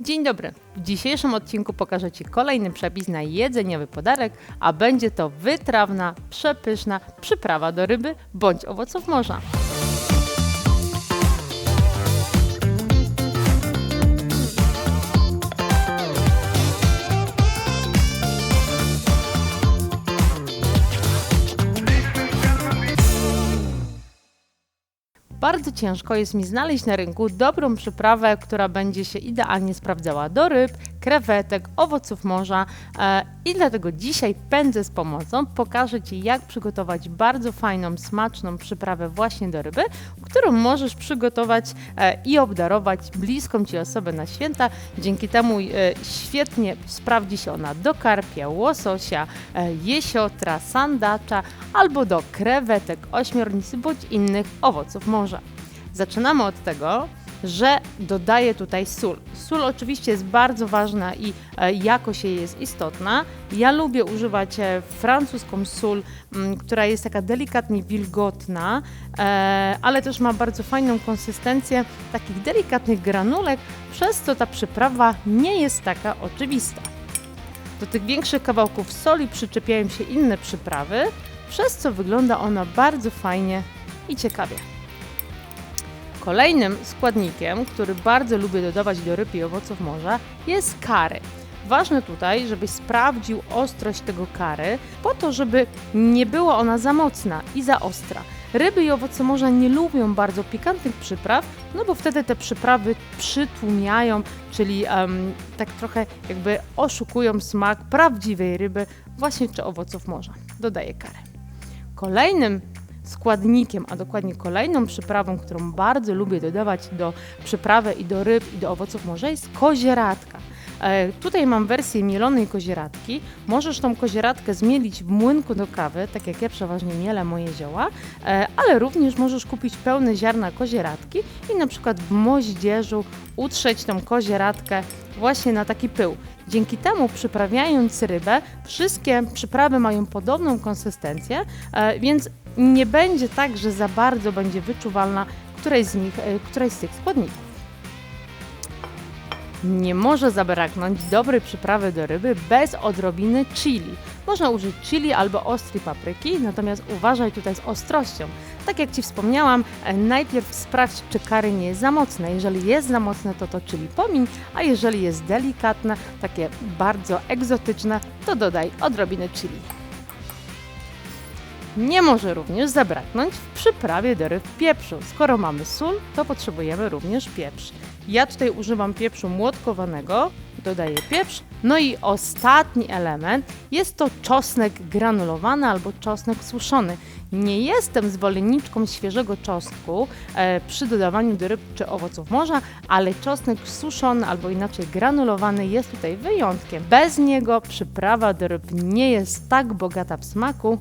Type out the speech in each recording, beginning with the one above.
Dzień dobry. W dzisiejszym odcinku pokażę Ci kolejny przepis na jedzeniowy podarek, a będzie to wytrawna, przepyszna przyprawa do ryby bądź owoców morza. Bardzo ciężko jest mi znaleźć na rynku dobrą przyprawę, która będzie się idealnie sprawdzała do ryb, krewetek, owoców morza e, i dlatego dzisiaj pędzę z pomocą. Pokażę Ci, jak przygotować bardzo fajną, smaczną przyprawę właśnie do ryby, którą możesz przygotować e, i obdarować bliską Ci osobę na święta. Dzięki temu e, świetnie sprawdzi się ona do karpia, łososia, jesiotra, sandacza albo do krewetek, ośmiornicy bądź innych owoców morza. Zaczynamy od tego, że dodaję tutaj sól. Sól oczywiście jest bardzo ważna i e, jakość jej jest istotna. Ja lubię używać e, francuską sól, m, która jest taka delikatnie wilgotna, e, ale też ma bardzo fajną konsystencję takich delikatnych granulek, przez co ta przyprawa nie jest taka oczywista. Do tych większych kawałków soli przyczepiają się inne przyprawy, przez co wygląda ona bardzo fajnie i ciekawie. Kolejnym składnikiem, który bardzo lubię dodawać do ryb i owoców morza, jest kary. Ważne tutaj, żebyś sprawdził ostrość tego kary, po to, żeby nie była ona za mocna i za ostra. Ryby i owoce morza nie lubią bardzo pikantnych przypraw, no bo wtedy te przyprawy przytłumiają, czyli em, tak trochę jakby oszukują smak prawdziwej ryby, właśnie czy owoców morza. Dodaję karę. Kolejnym składnikiem, a dokładnie kolejną przyprawą, którą bardzo lubię dodawać do przyprawy i do ryb i do owoców morza jest kozieradka. E, tutaj mam wersję mielonej kozieradki. Możesz tą kozieradkę zmielić w młynku do kawy, tak jak ja przeważnie mielę moje zioła, e, ale również możesz kupić pełne ziarna kozieradki i na przykład w moździerzu utrzeć tą kozieradkę właśnie na taki pył. Dzięki temu przyprawiając rybę, wszystkie przyprawy mają podobną konsystencję, e, więc nie będzie tak, że za bardzo będzie wyczuwalna któraś z nich, e, któraś z tych składników. Nie może zabraknąć dobrej przyprawy do ryby bez odrobiny chili. Można użyć chili albo ostrej papryki, natomiast uważaj tutaj z ostrością. Tak jak Ci wspomniałam, e, najpierw sprawdź, czy kary nie jest za mocne. Jeżeli jest za mocne, to to chili pomiń, a jeżeli jest delikatne, takie bardzo egzotyczne, to dodaj odrobinę chili. Nie może również zabraknąć w przyprawie do ryb pieprzu. Skoro mamy sól, to potrzebujemy również pieprz. Ja tutaj używam pieprzu młotkowanego, dodaję pieprz. No i ostatni element jest to czosnek granulowany albo czosnek suszony. Nie jestem zwolenniczką świeżego czosnku e, przy dodawaniu do ryb czy owoców morza, ale czosnek suszony albo inaczej granulowany jest tutaj wyjątkiem. Bez niego przyprawa do ryb nie jest tak bogata w smaku,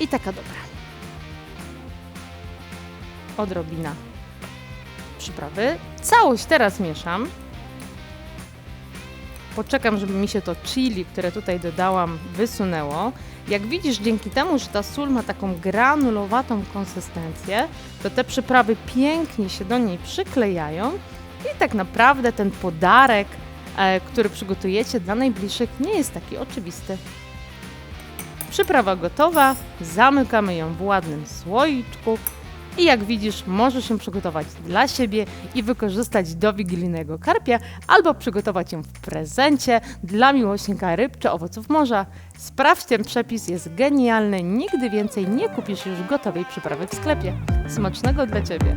i taka dobra. Odrobina przyprawy. Całość teraz mieszam. Poczekam, żeby mi się to chili, które tutaj dodałam, wysunęło. Jak widzisz, dzięki temu, że ta sól ma taką granulowatą konsystencję, to te przyprawy pięknie się do niej przyklejają i tak naprawdę ten podarek, e, który przygotujecie dla najbliższych, nie jest taki oczywisty. Przyprawa gotowa, zamykamy ją w ładnym słoiczku i jak widzisz, możesz ją przygotować dla siebie i wykorzystać do wigilijnego karpia, albo przygotować ją w prezencie dla miłośnika ryb czy owoców morza. Sprawdź ten przepis, jest genialny, nigdy więcej nie kupisz już gotowej przyprawy w sklepie. Smacznego dla Ciebie!